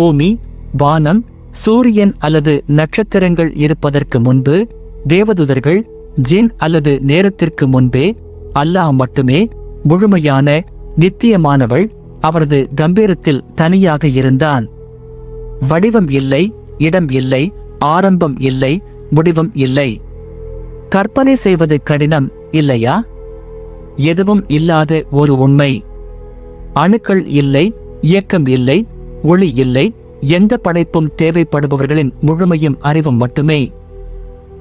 பூமி வானம் சூரியன் அல்லது நட்சத்திரங்கள் இருப்பதற்கு முன்பு தேவதூதர்கள் ஜின் அல்லது நேரத்திற்கு முன்பே அல்லாஹ் மட்டுமே முழுமையான நித்தியமானவள். அவரது கம்பீரத்தில் தனியாக இருந்தான். வடிவம் இல்லை இடம் இல்லை ஆரம்பம் இல்லை முடிவும் இல்லை. கற்பனை செய்வது கடினம் இல்லையா? எதுவும் இல்லாத ஒரு உண்மை. அணுக்கள் இல்லை இயக்கம் இல்லை ஒளி இல்லை எந்த படைப்பும் தேவைப்படுபவர்களின் முழுமையும் அறிவும் மட்டுமே.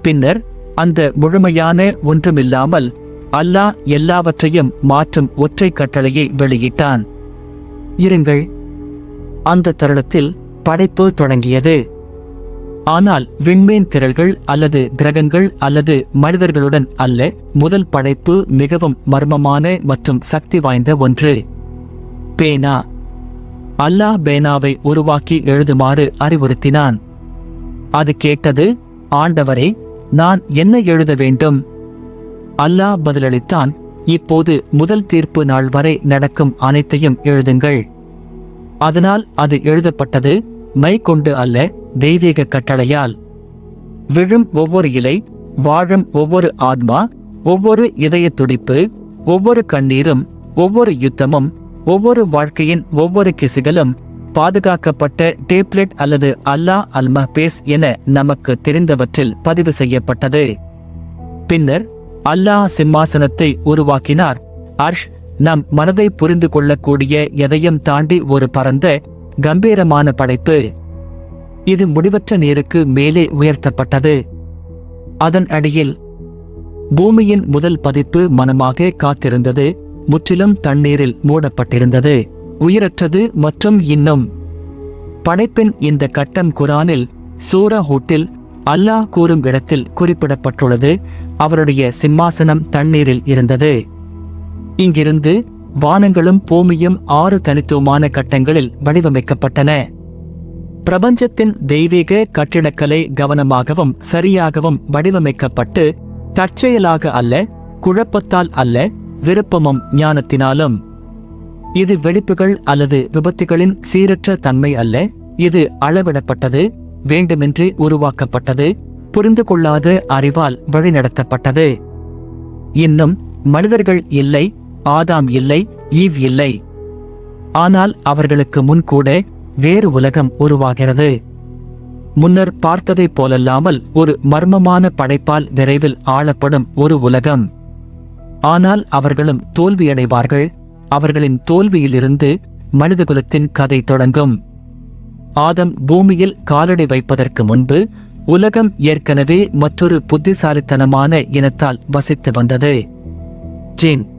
பின்னர் அந்த முழுமையான ஒன்றுமில்லாமல் அல்லாஹ் எல்லாவற்றையும் மாற்றும் ஒற்றை கட்டளையை வெளியிட்டான். இருங்கள். அந்த தருணத்தில் படைப்பு தொடங்கியது. ஆனால் விண்மீன் திரள்கள் அல்லது கிரகங்கள் அல்லது மனிதர்களுடன் அல்ல முதல் படைப்பு மிகவும் மர்மமான மற்றும் சக்தி வாய்ந்த ஒன்று. பேனா அல்லாஹ் பேனாவை உருவாக்கி எழுதுமாறு அறிவுறுத்தினான். அது கேட்டது ஆண்டவரே நான் என்ன எழுத வேண்டும்? அல்லாஹ் பதிலளித்தான் இப்போது முதல் தீர்ப்பு நாள் வரை நடக்கும் அனைத்தையும் எழுதுங்கள். அதனால் அது எழுதப்பட்டது மை கொண்டு அல்ல தெய்வீக கட்டளையால். விழும் ஒவ்வொரு இலை வாழும் ஒவ்வொரு ஆத்மா ஒவ்வொரு இதய துடிப்பு ஒவ்வொரு கண்ணீரும் ஒவ்வொரு யுத்தமும் ஒவ்வொரு வாழ்க்கையின் ஒவ்வொரு கிசுகளும் பாதுகாக்கப்பட்ட டேப்லெட் அல்லது அல்லாஹ் அல் மஹ்பேஸ் என நமக்கு தெரிந்தவற்றில் பதிவு செய்யப்பட்டது. பின்னர் அல்லாஹ் சிம்மாசனத்தை உருவாக்கினார். அர்ஷ் நம் மனதை புரிந்து கொள்ளக்கூடிய எதையும் தாண்டி ஒரு பரந்த கம்பீரமான படைப்பு. இது முடிவற்ற நீருக்கு மேலே உயர்த்தப்பட்டது. அதன் அடியில் பூமியின் முதல் பதிப்பு மனமாக காத்திருந்தது. முற்றிலும் தண்ணீரில் மூடப்பட்டிருந்தது. உயிரற்றது மற்றும் இன்னும். படைப்பின் இந்த கட்டம் குரானில் சூரா ஹூட்டில் அல்லாஹ் கூறும் இடத்தில் குறிப்பிடப்பட்டுள்ளது. அவருடைய சிம்மாசனம் தண்ணீரில் இருந்தது. இங்கிருந்து வானங்களும் பூமியும் ஆறு தனித்துவமான கட்டங்களில் வடிவமைக்கப்பட்டன. பிரபஞ்சத்தின் தெய்வீக கட்டிடக்கலை கவனமாகவும் சரியாகவும் வடிவமைக்கப்பட்டு தற்செயலாக அல்ல குழப்பத்தால் அல்ல விருப்பமும் ஞானத்தினாலும். இது வெடிப்புகள் அல்லது விபத்துகளின் சீரற்ற தன்மை அல்ல. இது அளவிடப்பட்டது வேண்டுமென்று உருவாக்கப்பட்டது புரிந்து கொள்ளாத அறிவால் வழிநடத்தப்பட்டது. இன்னும் மனிதர்கள் இல்லை ஆதாம் இல்லை ஈவ் இல்லை. ஆனால் அவர்களுக்கு முன்கூட வேறு உலகம் உருவாகிறது. முன்னர் பார்த்ததைப் போலல்லாமல் ஒரு மர்மமான படைப்பால் விரைவில் ஆளப்படும் ஒரு உலகம். ஆனால் அவர்களும் தோல்வியடைவார்கள். அவர்களின் தோல்வியிலிருந்து மனிதகுலத்தின் கதை தொடங்கும். ஆதம் பூமியில் காலடி வைப்பதற்கு முன்பு உலகம் ஏற்கனவே மற்றொரு புத்திசாலித்தனமான இனத்தால் வசித்து வந்தது. ஜீன்.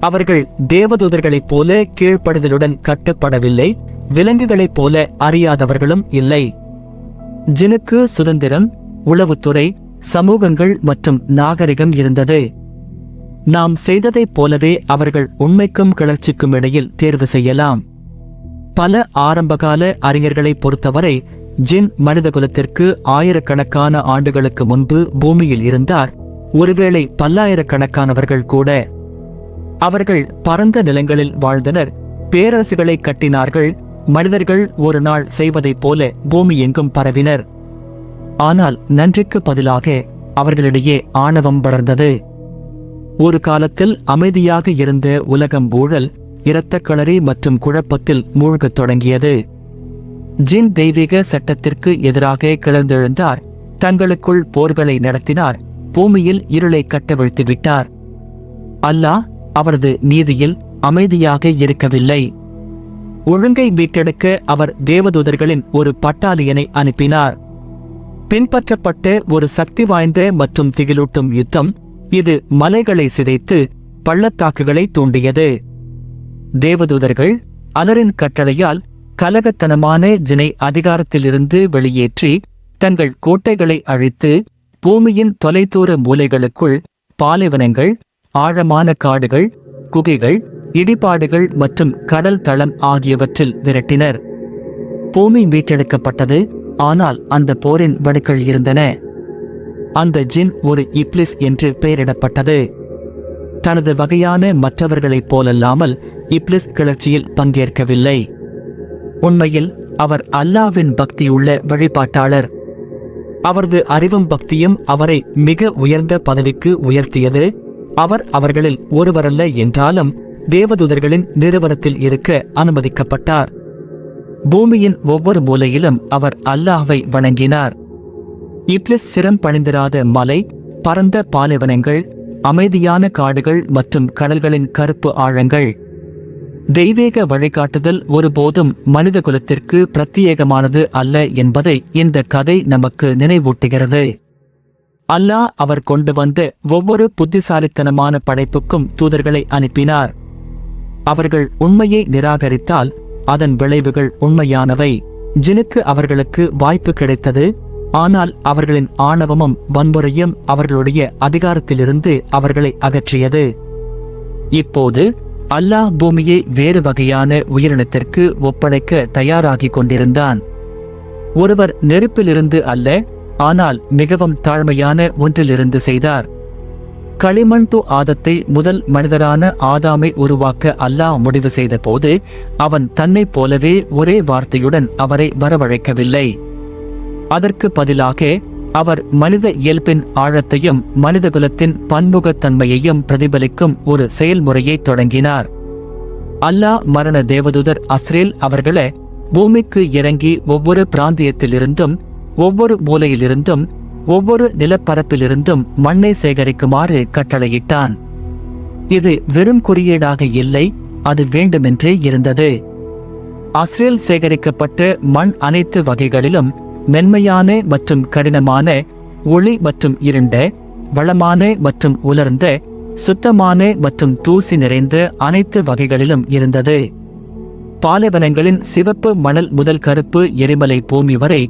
அவர்கள் தேவதூதர்களைப் போல கீழ்ப்படுதலுடன் கட்டுப்படவில்லை விலங்குகளைப் போல அறியாதவர்களும் இல்லை. ஜினுக்கு சுதந்திரம் உளவுத்துறை சமூகங்கள் மற்றும் நாகரிகம் இருந்தது. நாம் செய்ததைப் போலவே அவர்கள் உண்மைக்கும் கிளர்ச்சிக்கும் இடையில் தேர்வு செய்யலாம். பல ஆரம்பகால அறிஞர்களைப் பொறுத்தவரை ஜின் மனிதகுலத்திற்கு ஆயிரக்கணக்கான ஆண்டுகளுக்கு முன்பு பூமியில் இருந்தார். ஒருவேளை பல்லாயிரக்கணக்கானவர்கள் கூட. அவர்கள் பரந்த நிலங்களில் வாழ்ந்தனர். பேரரசுகளை கட்டினார்கள். மனிதர்கள் ஒரு நாள் செய்வதைப் போல பூமி எங்கும் பரவினர். ஆனால் நன்றிக்கு பதிலாக அவர்களிடையே ஆணவம் வளர்ந்தது. ஒரு காலத்தில் அமைதியாக இருந்த உலகம் ஊழல் இரத்தக்களறி மற்றும் குழப்பத்தில் மூழ்கத் தொடங்கியது. ஜின் தெய்வீக சட்டத்திற்கு எதிராக கிளர்ந்தெழுந்தார். தங்களுக்குள் போர்களை நடத்தினார். பூமியில் இருளை கட்டவிழ்த்து விட்டார் அல்லாஹ் அவரது நீதியில் அமைதியாக இருக்கவில்லை. ஒழுங்கை மீட்டெடுக்க அவர் தேவதூதர்களின் ஒரு பட்டாளியனை அனுப்பினார். பின்பற்றப்பட்ட ஒரு சக்தி வாய்ந்த மற்றும் திகிலூட்டும் யுத்தம் இது மலைகளை சிதைத்து பள்ளத்தாக்குகளை தூண்டியது. தேவதூதர்கள் அலரின் கட்டளையால் கலகத்தனமான ஜினை அதிகாரத்திலிருந்து வெளியேற்றி தங்கள் கோட்டைகளை அழித்து பூமியின் தொலைதூர மூலைகளுக்குள் பாலைவனங்கள் ஆழமான காடுகள் குகைகள் இடிபாடுகள் மற்றும் கடல் தளம் ஆகியவற்றில் விரட்டினர். பூமி மீட்டெடுக்கப்பட்டது ஆனால் அந்த போரின் வடுக்கள் இருந்தன. அந்த ஜின் ஒரு இப்லிஸ் என்று பெயரிடப்பட்டது. தனது வகையான மற்றவர்களைப் போலல்லாமல் இப்லிஸ் கிளர்ச்சியில் பங்கேற்கவில்லை. உண்மையில் அவர் அல்லாவின் பக்தியுள்ள வழிபாட்டாளர். அவரது அறிவும் பக்தியும் அவரை மிக உயர்ந்த பதவிக்கு உயர்த்தியது. அவர் அவர்களில் ஒருவரல்ல என்றாலும் தேவதூதர்களின் நிறுவனத்தில் இருக்க அனுமதிக்கப்பட்டார். பூமியின் ஒவ்வொரு மூலையிலும் அவர் அல்லாஹ்வை வணங்கினார். இப்லிஸ் சிரம் பணிந்திராத மலை பரந்த பாலைவனங்கள் அமைதியான காடுகள் மற்றும் கடல்களின் கருப்பு ஆழங்கள். தெய்வீக வழிகாட்டுதல் ஒருபோதும் மனித குலத்திற்கு பிரத்யேகமானது அல்ல என்பதை இந்த கதை நமக்கு நினைவூட்டுகிறது. அல்லாஹ் அவர் கொண்டு வந்த ஒவ்வொரு புத்திசாலித்தனமான படைப்புக்கும் தூதர்களை அனுப்பினார். அவர்கள் உண்மையை நிராகரித்தால் அதன் விளைவுகள் உண்மையானவை. ஜினுக்கு அவர்களுக்கு வாய்ப்பு கிடைத்தது. ஆனால் அவர்களின் ஆணவமும் வன்முறையும் அவர்களுடைய அதிகாரத்திலிருந்து அவர்களை அகற்றியது. இப்போது அல்லாஹ் பூமியை வேறு வகையான உயிரினத்திற்கு ஒப்படைக்க தயாராகிக் கொண்டிருந்தான். ஒருவர் நெருப்பிலிருந்து அல்ல ஆனால் மிகவும் தாழ்மையான ஒன்றிலிருந்து செய்தார். களிமண் து ஆதத்தை முதல் மனிதரான ஆதாமை உருவாக்க அல்லாஹ் முடிவு செய்த போது அவன் தன்னைப் போலவே ஒரே வார்த்தையுடன் அவரை வரவழைக்கவில்லை. அதற்கு பதிலாக அவர் மனித இயல்பின் ஆழத்தையும் மனிதகுலத்தின் பன்முகத்தன்மையையும் பிரதிபலிக்கும் ஒரு செயல்முறையை தொடங்கினார். அல்லாஹ் மரண தேவதூதர் அஸ்ரேல் அவர்களே பூமிக்கு இறங்கி ஒவ்வொரு பிராந்தியத்திலிருந்தும் ஒவ்வொரு மூலையிலிருந்தும் ஒவ்வொரு நிலப்பரப்பிலிருந்தும் மண்ணை சேகரிக்குமாறு கட்டளையிட்டான். இது வெறும் குறியீடாக இல்லை அது வேண்டுமென்றே இருந்தது. அஸ்ரேல் சேகரிக்கப்பட்ட மண் அனைத்து வகைகளிலும் மென்மையான மற்றும் கடினமான ஒளி மற்றும் இருண்ட வளமான மற்றும் உலர்ந்த சுத்தமான மற்றும் தூசி நிறைந்த அனைத்து வகைகளிலும் இருந்தது. பாலைவனங்களின் சிவப்பு மணல் முதல் கருப்பு எரிமலை பூமி வரை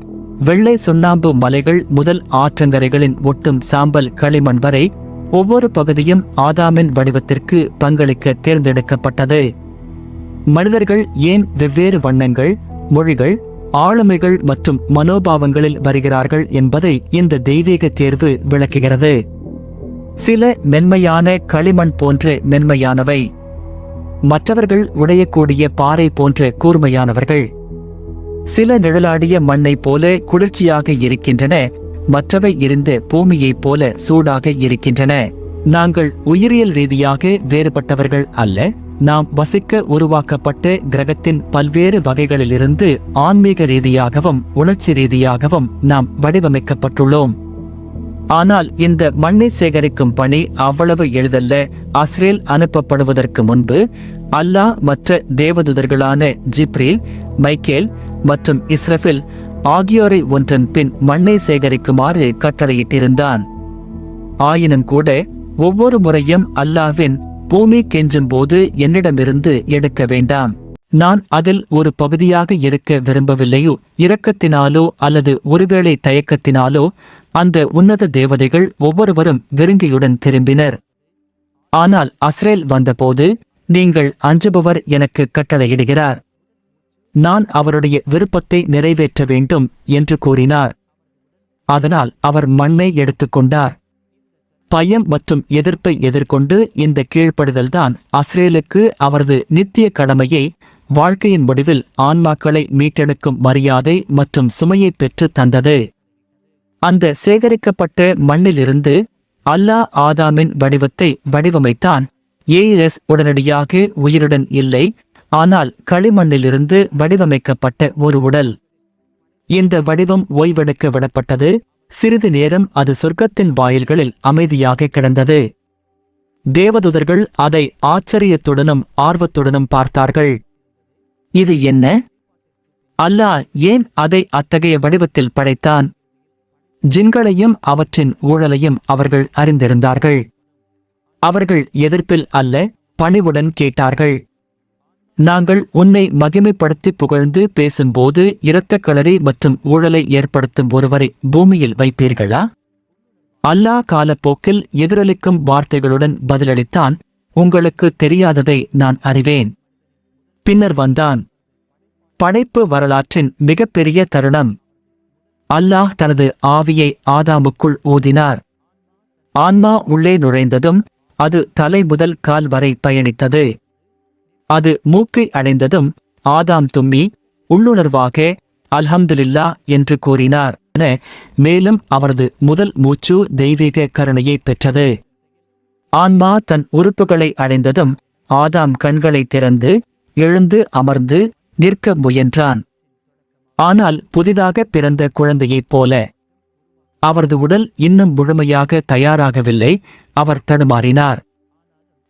வெள்ளை சுண்ணாம்பு மலைகள் முதல் ஆற்றங்கரைகளின் ஒட்டும் சாம்பல் களிமண் வரை ஒவ்வொரு பகுதியும் ஆதாமின் வடிவத்திற்கு பங்களிக்க தேர்ந்தெடுக்கப்பட்டது. மனிதர்கள் ஏன் வெவ்வேறு வண்ணங்கள் மொழிகள் ஆளுமைகள் மற்றும் மனோபாவங்களில் வருகிறார்கள் என்பதை இந்த தெய்வீக தேர்வு விளக்குகிறது. சில மென்மையான களிமண் போன்ற மென்மையானவை. மற்றவர்கள் உடையக்கூடிய பாறை போன்ற கூர்மையானவர்கள். சில நிழலாடிய மண்ணைப் போல குளிர்ச்சியாக இருக்கின்றன மற்றவை இருந்த பூமியைப் போல சூடாக இருக்கின்றன. நாங்கள் உயிரியல் ரீதியாக வேறுபட்டவர்கள் அல்ல. நாம் வசிக்க உருவாக்கப்பட்ட கிரகத்தின் பல்வேறு வகைகளிலிருந்து ஆன்மீக ரீதியாகவும் உணர்ச்சி ரீதியாகவும் நாம் வடிவமைக்கப்பட்டுள்ளோம். ஆனால் இந்த மண்ணை சேகரிக்கும் பணி அவ்வளவு எளிதல்ல. அஸ்ரேல் அனுப்பப்படுவதற்கு முன்பு அல்லாஹ் மற்ற தேவதூதர்களான ஜிப்ரீல் மைக்கேல் மற்றும் இஸ்ரஃபில் ஆகியோரை ஒன்றன் பின் மண்ணை சேகரிக்குமாறு கட்டளையிட்டிருந்தான். ஆயினும் கூட ஒவ்வொரு முறையும் அல்லாவின் பூமி கெஞ்சும் போது என்னிடமிருந்து எடுக்க வேண்டாம். நான் அதில் ஒரு பகுதியாக இருக்க விரும்பவில்லையோ இரக்கத்தினாலோ அல்லது ஒருவேளை தயக்கத்தினாலோ அந்த உன்னத தேவதைகள் ஒவ்வொருவரும் விருங்கியுடன் திரும்பினர். ஆனால் அஸ்ரேல் வந்தபோது நீங்கள் அஞ்சுபவர் எனக்கு கட்டளையிடுகிறார். நான் அவருடைய விருப்பத்தை நிறைவேற்ற வேண்டும் என்று கூறினார். அதனால் அவர் மண்ணை எடுத்துக்கொண்டார். பயம் மற்றும் எதிர்ப்பை எதிர்கொண்டு இந்த கீழ்ப்படுதல்தான் அஸ்ரேலுக்கு அவரது நித்திய கடமையை வாழ்க்கையின் முடிவில் ஆன்மாக்களை மீட்டெடுக்கும் மரியாதை மற்றும் சுமையை பெற்று தந்தது. அந்த சேகரிக்கப்பட்ட மண்ணிலிருந்து அல்லாஹ் ஆதாமின் வடிவத்தை வடிவமைத்தான். ஏஎஸ் உடனடியாக உயிருடன் இல்லை ஆனால் களிமண்ணிலிருந்து வடிவமைக்கப்பட்ட ஒரு உடல். இந்த வடிவம் ஓய்வெடுக்க விடப்பட்டது. சிறிது நேரம் அது சொர்க்கத்தின் வாயில்களில் அமைதியாக கிடந்தது. தேவதுதர்கள் அதை ஆச்சரியத்துடனும் ஆர்வத்துடனும் பார்த்தார்கள். இது என்ன? அல்லாஹ் ஏன் அதை அத்தகைய வடிவத்தில் படைத்தான்? ஜின்களையும் அவற்றின் ஊழலையும் அவர்கள் அறிந்திருந்தார்கள். அவர்கள் எதிர்ப்பில் அல்ல பணிவுடன் கேட்டார்கள். நாங்கள் உன்னை மகிமைப்படுத்தி புகழ்ந்து பேசும்போது இரத்த களரி மற்றும் ஊழலை ஏற்படுத்தும் ஒருவரை பூமியில் வைப்பீர்களா? அல்லாஹ் காலப்போக்கில் எதிரொலிக்கும் வார்த்தைகளுடன் பதிலளித்தான் உங்களுக்கு தெரியாததை நான் அறிவேன். பின்னர் வந்தான். படைப்பு வரலாற்றின் மிகப்பெரிய தருணம். அல்லாஹ் தனது ஆவியை ஆதாமுக்குள் ஊதினார். ஆன்மா உள்ளே நுழைந்ததும் அது தலை முதல் கால் வரை பயணித்தது. அது மூக்கை அடைந்ததும் ஆதாம் தும்மி உள்ளுணர்வாக அல்ஹம்துலில்லா என்று கூறினார். என மேலும் அவரது முதல் மூச்சு தெய்வீக கருணையை பெற்றது. ஆன்மா தன் உறுப்புகளை அடைந்ததும் ஆதாம் கண்களை திறந்து எழுந்து அமர்ந்து நிற்க முயன்றான். ஆனால் புதிதாக பிறந்த குழந்தையைப் போல. அவரது உடல் இன்னும் முழுமையாக தயாராகவில்லை. அவர் தடுமாறினார்.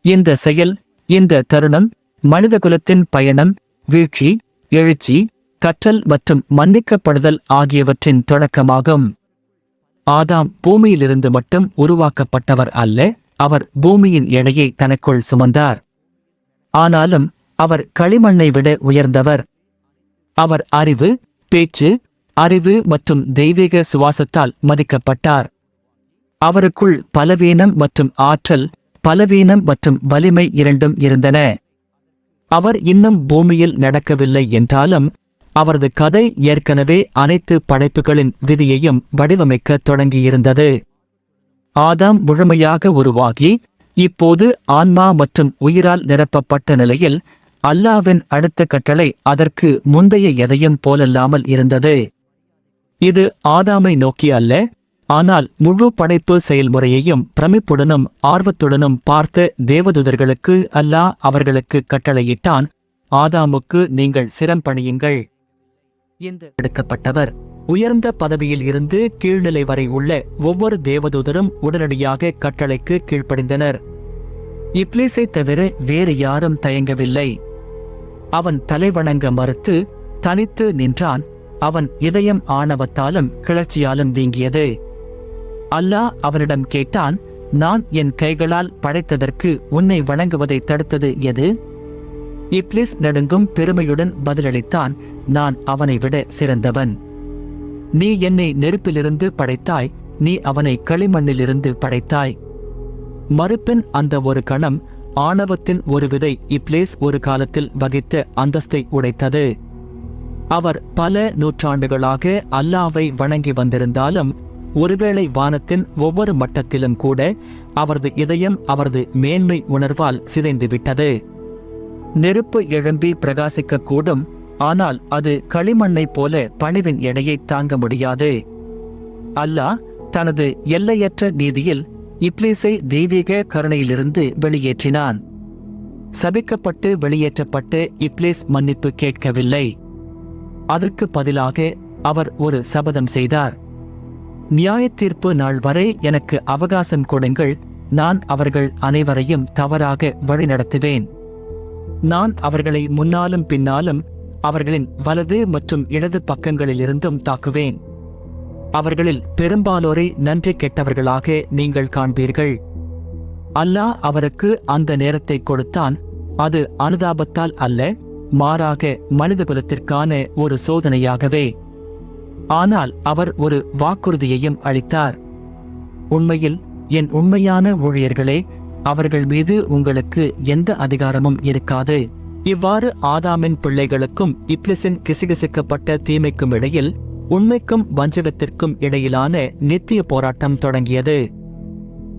இந்த செயல் இந்த தருணம் மனிதகுலத்தின் பயணம் வீழ்ச்சி எழுச்சி கற்றல் மற்றும் மன்னிக்கப்படுதல் ஆகியவற்றின் தொடக்கமாகும். ஆதாம் பூமியிலிருந்து மட்டும் உருவாக்கப்பட்டவர் அல்ல அவர் பூமியின் எடையை தனக்குள் சுமந்தார். ஆனாலும் அவர் களிமண்ணை விட உயர்ந்தவர். அவர் அறிவு பேச்சு அறிவு மற்றும் தெய்வீக சுவாசத்தால் மதிக்கப்பட்டார். அவருக்குள் பலவீனம் மற்றும் ஆற்றல் பலவீனம் மற்றும் வலிமை இரண்டும் இருந்தன. அவர் இன்னும் பூமியில் நடக்கவில்லை என்றாலும் அவரது கதை ஏற்கனவே அனைத்து படைப்புகளின் விதியையும் வடிவமைக்கத் தொடங்கியிருந்தது. ஆதாம் முழுமையாக உருவாகி இப்போது ஆன்மா மற்றும் உயிரால் நிரப்பப்பட்ட நிலையில் அல்லாவின் அடுத்த கட்டளை அதற்கு முந்தைய எதையும் போலல்லாமல் இருந்தது. இது ஆதாமை நோக்கி அல்ல ஆனால் முழு படைப்பு செயல்முறையையும் பிரமிப்புடனும் ஆர்வத்துடனும் பார்த்த தேவதூதர்களுக்கு அல்லாஹ் அவர்களுக்கு கட்டளையிட்டான் ஆதாமுக்கு நீங்கள் சிரம் பணியுங்கள். என்று எடுக்கப்பட்டவர். உயர்ந்த பதவியில் இருந்து கீழ்நிலை வரை உள்ள ஒவ்வொரு தேவதூதரும் உடனடியாக கட்டளைக்கு கீழ்ப்படிந்தனர். இப்ளீஸை தவிர வேறு யாரும் தயங்கவில்லை. அவன் தலைவணங்க மறுத்து தனித்து நின்றான். அவன் இதயம் ஆணவத்தாலும் கிளர்ச்சியாலும் வீங்கியது. அல்லாஹ் அவனிடம் கேட்டான் நான் என் கைகளால் படைத்ததற்கு உன்னை வணங்குவதை தடுத்தது எது? இப்லிஸ் நடுங்கும் பெருமையுடன் பதிலளித்தான் நான் அவனை விட சிறந்தவன். நீ என்னை நெருப்பிலிருந்து படைத்தாய் நீ அவனை களிமண்ணிலிருந்து படைத்தாய். மறுப்பின் அந்த ஒரு கணம் ஆணவத்தின் ஒரு விதை இப்ளேஸ் ஒரு காலத்தில் வகித்த அந்தஸ்தை உடைத்தது. அவர் பல நூற்றாண்டுகளாக அல்லாவை வணங்கி வந்திருந்தாலும் ஒருவேளை வானத்தின் ஒவ்வொரு மட்டத்திலும் கூட அவரது இதயம் அவரது மேன்மை உணர்வால் சிதைந்துவிட்டது. நெருப்பு எழும்பி பிரகாசிக்கக்கூடும் ஆனால் அது களிமண்ணைப் போல பணிவின் எடையை தாங்க முடியாது. அல்லாஹ் தனது எல்லையற்ற நீதியில் இப்ளீஸை தெய்வீக கருணையிலிருந்து வெளியேற்றினான். சபிக்கப்பட்டு வெளியேற்றப்பட்டு இப்ளீஸ் மன்னிப்பு கேட்கவில்லை. அதற்கு பதிலாக அவர் ஒரு சபதம் செய்தார். நியாயத்தீர்ப்பு நாள் வரை எனக்கு அவகாசம் கொடுங்கள். நான் அவர்கள் அனைவரையும் தவறாக வழிநடத்துவேன். நான் அவர்களை முன்னாலும் பின்னாலும் அவர்களின் வலது மற்றும் இடது பக்கங்களிலிருந்தும் தாக்குவேன். அவர்களில் பெரும்பாலோரை நன்றி கெட்டவர்களாக நீங்கள் காண்பீர்கள். அல்லாஹ் அவருக்கு அந்த நேரத்தை கொடுத்தான். அது அனுதாபத்தால் அல்ல மாறாக மனிதகுலத்திற்கான ஒரு சோதனையாகவே. ஆனால் அவர் ஒரு வாக்குறுதியையும் அளித்தார். உண்மையில் என் உண்மையான ஊழியர்களே அவர்கள் மீது உங்களுக்கு எந்த அதிகாரமும் இருக்காது. இவ்வாறு ஆதாமின் பிள்ளைகளுக்கும் இப்ளிஸின் கிசுகிசுக்கப்பட்ட தீமைக்கும் இடையில் உண்மைக்கும் வஞ்சகத்திற்கும் இடையிலான நித்திய போராட்டம் தொடங்கியது.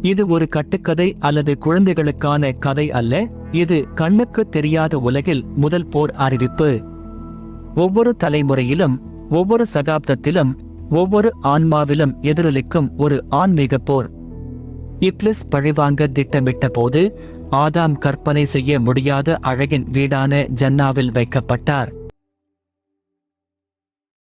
இது ஒரு கட்டுக்கதை அல்லது குழந்தைகளுக்கான கதை அல்ல இது கண்ணுக்கு தெரியாத உலகில் முதல் போர் அறிவிப்பு. ஒவ்வொரு தலைமுறையிலும் ஒவ்வொரு சகாப்தத்திலும் ஒவ்வொரு ஆன்மாவிலும் எதிரொலிக்கும் ஒரு ஆன்மீக போர். இப்ளிஸ் பழிவாங்க திட்டமிட்ட போது ஆதாம் கற்பனை செய்ய முடியாத அழகின் வீடான ஜன்னாவில் வைக்கப்பட்டார்.